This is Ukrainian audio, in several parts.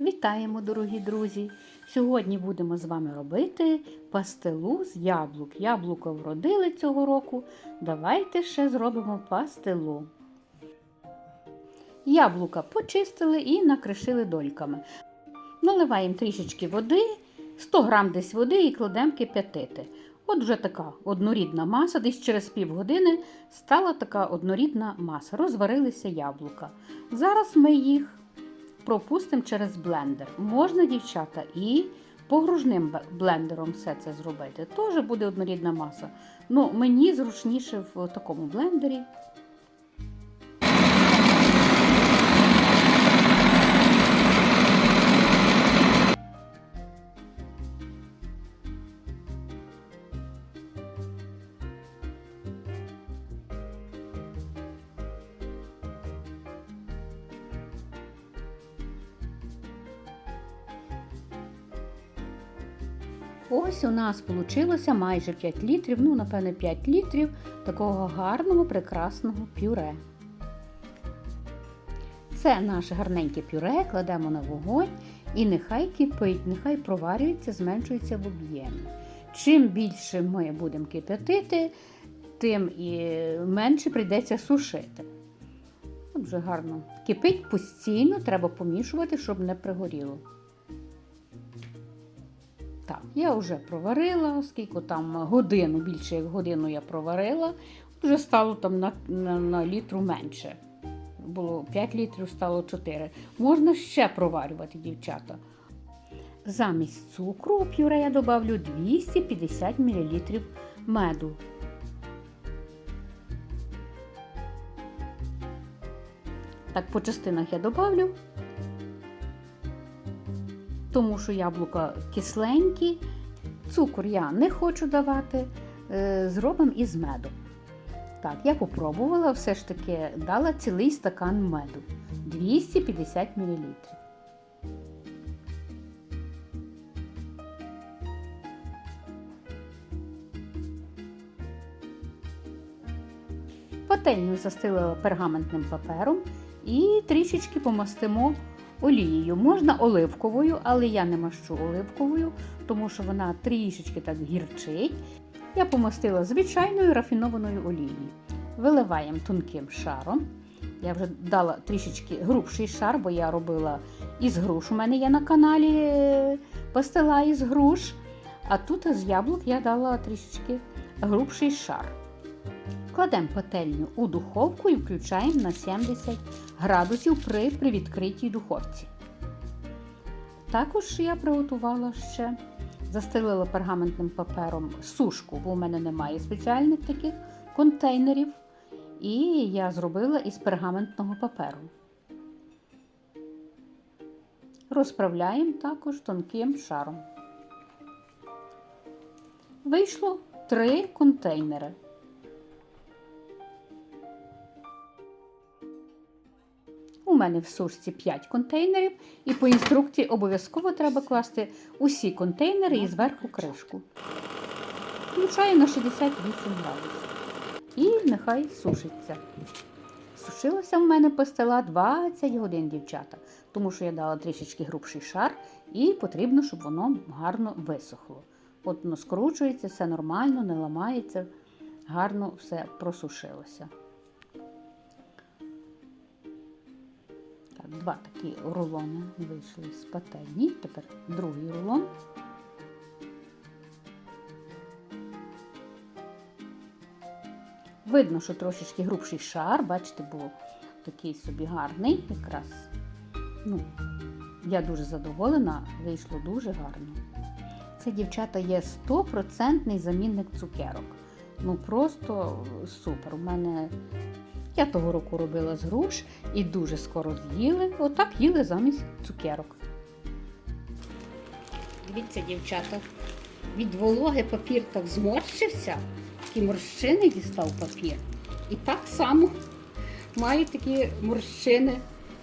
Вітаємо, дорогі друзі! Сьогодні будемо з вами робити пастилу з яблук. Яблука вродили цього року. Давайте ще зробимо пастилу. Яблука почистили і накришили дольками. Наливаємо трішечки води, 100 грам десь води і кладемо кип'ятити. От вже така однорідна маса, десь через півгодини стала така однорідна маса. Розварилися яблука. Зараз ми їх пропустимо через блендер. Можна, дівчата, і погружним блендером все це зробити. Теж буде однорідна маса. Ну, мені зручніше в такому блендері. Ось у нас вийшло майже 5 літрів, ну, напевне, 5 літрів такого гарного, прекрасного пюре. Це наше гарненьке пюре кладемо на вогонь і нехай кипить, нехай проварюється, зменшується в об'ємі. Чим більше ми будемо кип'ятити, тим і менше прийдеться сушити. Вже гарно кипить постійно, треба помішувати, щоб не пригоріло. Так, я вже проварила, скільки там годину, більше як годину я проварила, вже стало там на, на, на літру менше. Було 5 літрів, стало 4. Можна ще проварювати, дівчата. Замість цукру у пюре я додавлю 250 мл меду. Так, по частинах я додавлю тому що яблука кисленькі, цукор я не хочу давати, е, зробимо із меду. Так, я попробувала, все ж таки дала цілий стакан меду 250 мл. Пательню застелила пергаментним папером і трішечки помастимо олією. Можна оливковою, але я не мащу оливковою, тому що вона трішечки так гірчить. Я помастила звичайною рафінованою олією. Виливаємо тонким шаром. Я вже дала трішечки грубший шар, бо я робила із груш. У мене є на каналі е, пастила із груш. А тут з яблук я дала трішечки грубший шар. Кладемо пательню у духовку і включаємо на 70 градусів при, при відкритій духовці. Також я приготувала ще, застелила пергаментним папером сушку, бо у мене немає спеціальних таких контейнерів. І я зробила із пергаментного паперу. Розправляємо також тонким шаром. Вийшло три контейнери. У мене в сушці 5 контейнерів, і по інструкції обов'язково треба класти усі контейнери і зверху кришку. Включаю на 68 градусів. І нехай сушиться. Сушилася в мене пастила 20 годин, дівчата, тому що я дала трішечки грубший шар, і потрібно, щоб воно гарно висохло. От воно скручується, все нормально, не ламається, гарно все просушилося. Два такі рулони вийшли з пательні. Тепер другий рулон. Видно, що трошечки грубший шар, бачите, був такий собі гарний якраз. Ну, я дуже задоволена, вийшло дуже гарно. Це, дівчата, є 100% замінник цукерок. Ну просто супер. У мене я того року робила з груш і дуже скоро з'їли. Отак їли замість цукерок. Дивіться, дівчата, від вологи папір так зморщився, такі морщини дістав папір. І так само має такі морщини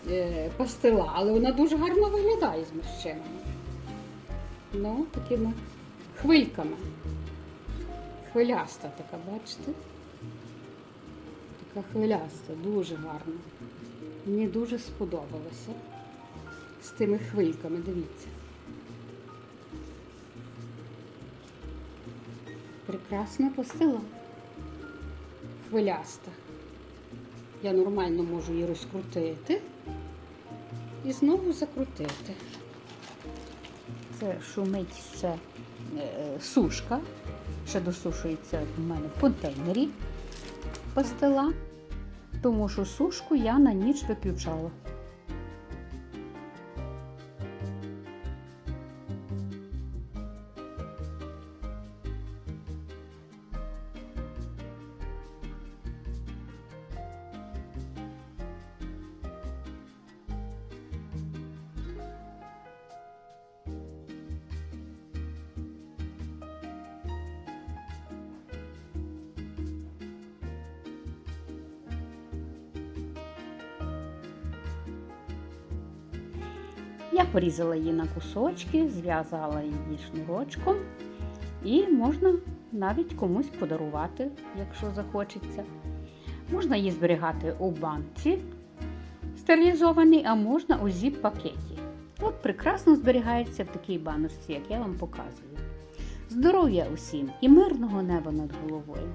е, пастила, але вона дуже гарно виглядає з морщинами. Ну, такими хвильками. Хвиляста така, бачите? Така хвиляста, дуже гарна. Мені дуже сподобалося. з тими хвильками, дивіться. Прекрасна постила. Хвиляста. Я нормально можу її розкрутити і знову закрутити. Це шумить ще е, сушка, ще досушується в мене в контейнері пастила, тому що сушку я на ніч виключала. Я порізала її на кусочки, зв'язала її шнурочком і можна навіть комусь подарувати, якщо захочеться. Можна її зберігати у банці стерилізованій, а можна у зіп-пакеті. От прекрасно зберігається в такій баночці, як я вам показую. Здоров'я усім і мирного неба над головою!